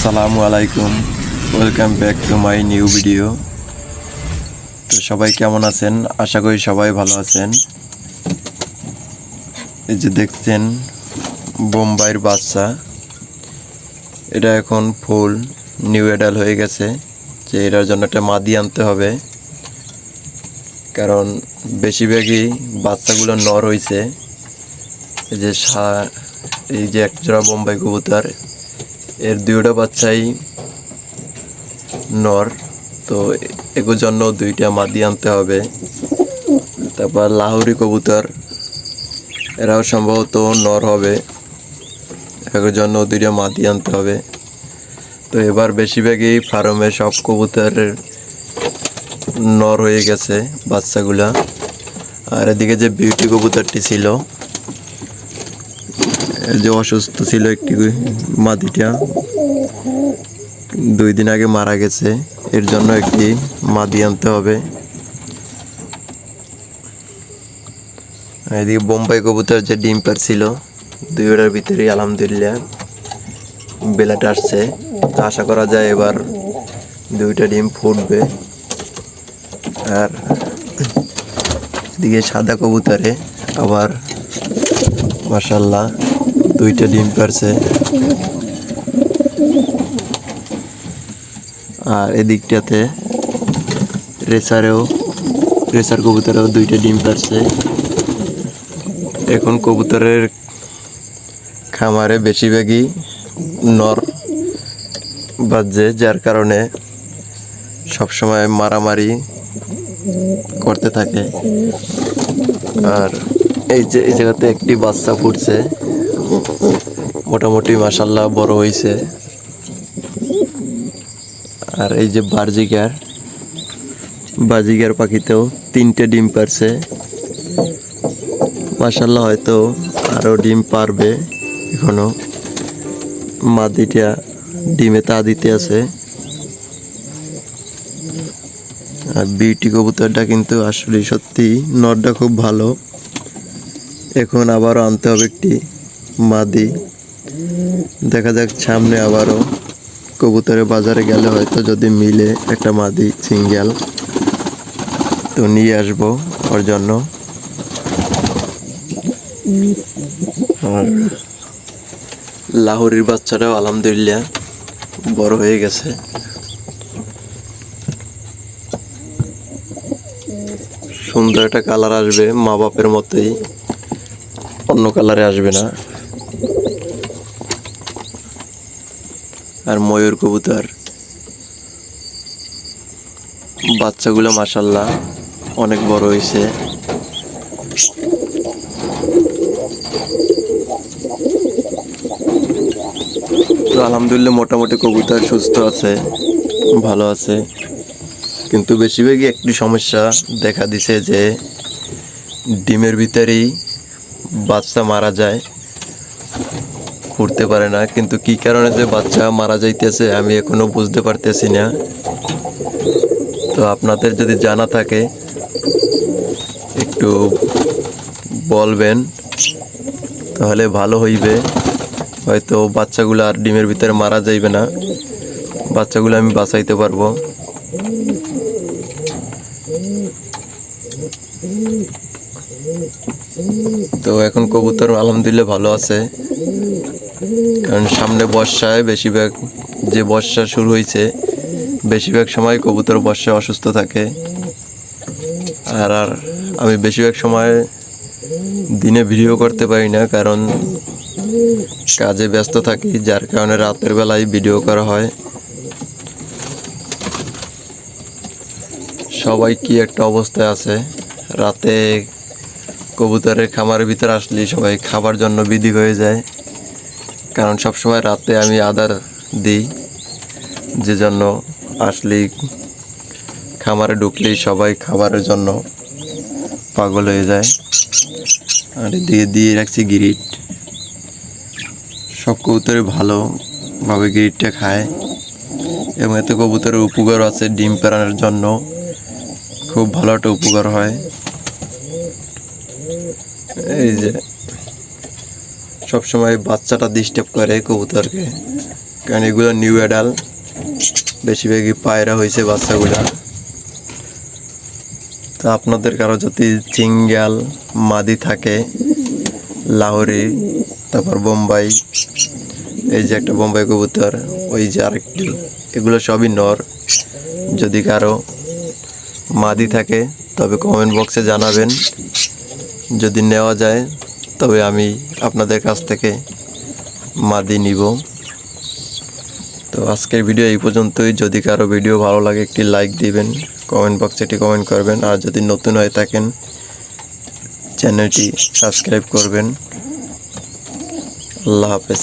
আসসালামু আলাইকুম। Welcome back to my new video তো সবাই কেমন আছেন? আশা করি সবাই ভালো আছেন। এই যে দেখছেন, বোম্বাইয়ের বাচ্চা। এটা এখন ফুল নিউ এডাল হয়ে গেছে। যে এটার জন্য একটা মাদি আনতে হবে। কারণ বেশিরভাগই বাচ্চাগুলো নর হয়েছে এই যে এই যে এক জোড়া বোম্বাই কবুতর। এর দুইটা বাচ্চাই নর, তো এগুলোর জন্য দুইটা মাদি আনতে হবে। তারপর লাহোরি কবুতর, এরাও সম্ভবত নর হবে। এগুলোর জন্য দুইটা মাদি আনতে হবে। তো এবার বেশিরভাগই ফার্মে সব কবুতরের নর হয়ে গেছে বাচ্চাগুলা। আর এদিকে যে বিউটি কবুতরটি ছিল যে অসুস্থ ছিল একটি মাদিটা দুই দিন আগে মারা গেছে। এর জন্য একটি মাদি আনতে হবে। এদিকে বোম্বাই কবুতর যে ডিম পারছিল দুইটার ভিতরেই আলহামদুলিল্লাহ বেলাটা আসছে। আশা করা যায় এবার দুইটা ডিম ফুটবে। আর এদিকে সাদা কবুতরে আবার মাসাল্লাহ দুইটা ডিম পারছে। আর এদিকটাতে রেসারেও, রেসার কবুতরেও দুইটা ডিম পারছে। এখন কবুতরের খামারে বেশিরভাগই নর বাজছে, যার কারণে সবসময় মারামারি করতে থাকে। আর এই যে, এই জায়গাতে একটি বাচ্চা ফুটছে। মোটামুটি মাসাল্লাহ বড় হয়েছে আর এই যে বার্জিগার বাজিগার পাখিতেও তিনটে ডিম পারছে। মাসাল্লাহ হয়তো আরও ডিম পারবে এখনও। মাদিটা ডিমে তা দিতে আছে। আর বিউটি কবুতরটা কিন্তু আসলে সত্যি নরটা খুব ভালো। এখন আবারও আনতে হবে একটি মাদি। দেখা যাক সামনে আবারও কবুতরের বাজারে গেলে হয়তো যদি মিলে একটা মাদি সিঙ্গেল তো নিয়ে আসব ওর জন্য। আর লাহোরির বাচ্চাটাও আলহামদুলিল্লাহ বড় হয়ে গেছে। সুন্দর একটা কালার আসবে মা বাপের মতোই। অন্য কালারে আসবে না। আর ময়ূর কবুতর। বাচ্চাগুলো মাসাল্লাহ অনেক বড় হয়েছে তো আলহামদুলিল্লাহ মোটামুটি কবুতর সুস্থ আছে, ভালো আছে। কিন্তু বেশিরভাগই একটি সমস্যা দেখা দিছে যে ডিমের ভিতরেই বাচ্চা মারা যায়। ফুটতে পারে না, কিন্তু কি কারণে যে বাচ্চা মারা যাইতেছে আমি এখনও বুঝতে পারতেছি না। তো আপনাদের যদি জানা থাকে, একটু বলবেন, তাহলে ভালো হইবে। হয়তো বাচ্চাগুলো আর ডিমের ভিতরে মারা যাইবে না। বাচ্চাগুলো আমি বাঁচাইতে পারব। তো এখন কবুতর আলহামদুলিল্লাহ ভালো আছে। কারণ সামনে বর্ষায় বেশিরভাগ যে বর্ষা শুরু হয়েছে বেশিরভাগ সময় কবুতর বর্ষায় অসুস্থ থাকে। আর আর আমি বেশিরভাগ সময় দিনে ভিডিও করতে পারি না, কারণ কাজে ব্যস্ত থাকি, যার কারণে রাতের বেলায় ভিডিও করা হয়। সবাই কি একটা অবস্থায় আছে? রাতে কবুতরের খামারের ভিতরে আসলে সবাই খাবার জন্য বিধি হয়ে যায়। কারণ সব সময় রাতে আমি আদার দিই। যে জন্য আসলেই খামারে ঢুকলেই সবাই খাবারের জন্য পাগল হয়ে যায়। আর দিয়ে দিয়ে রাখছি গিরিট। সব কবুতরে ভালোভাবে গিরিটটা খায়। এবং এতে কবুতরের উপকার আছে ডিম পেরানোর জন্য। খুব ভালো একটা উপকার হয়। এই যে সবসময় বাচ্চাটা ডিস্টার্ব করে কবুতরকে। কারণ এগুলো নিউ অ্যাডাল বেশিরভাগই পায়রা হয়েছে বাচ্চাগুলা। তো আপনাদের কারও যদি চিঙ্গাল মাদি থাকে, লাহোরি, তারপর বোম্বাই, এই যে একটা বোম্বাই কবুতর, ওই যে আরেকটি, এগুলো সবই নর। যদি কারও মাদি থাকে, তবে কমেন্ট বক্সে জানাবেন। যদি নেওয়া যায় তবে আমি আপনাদের কাছ থেকে মাদি নিব। তো আজকের ভিডিও এই পর্যন্তই। যদি কারও ভিডিও ভালো লাগে, একটি লাইক দিবেন কমেন্ট বক্সে একটি কমেন্ট করবেন। আর যদি নতুন হয়ে থাকেন চ্যানেলটি সাবস্ক্রাইব করবেন। আল্লাহ হাফেজ।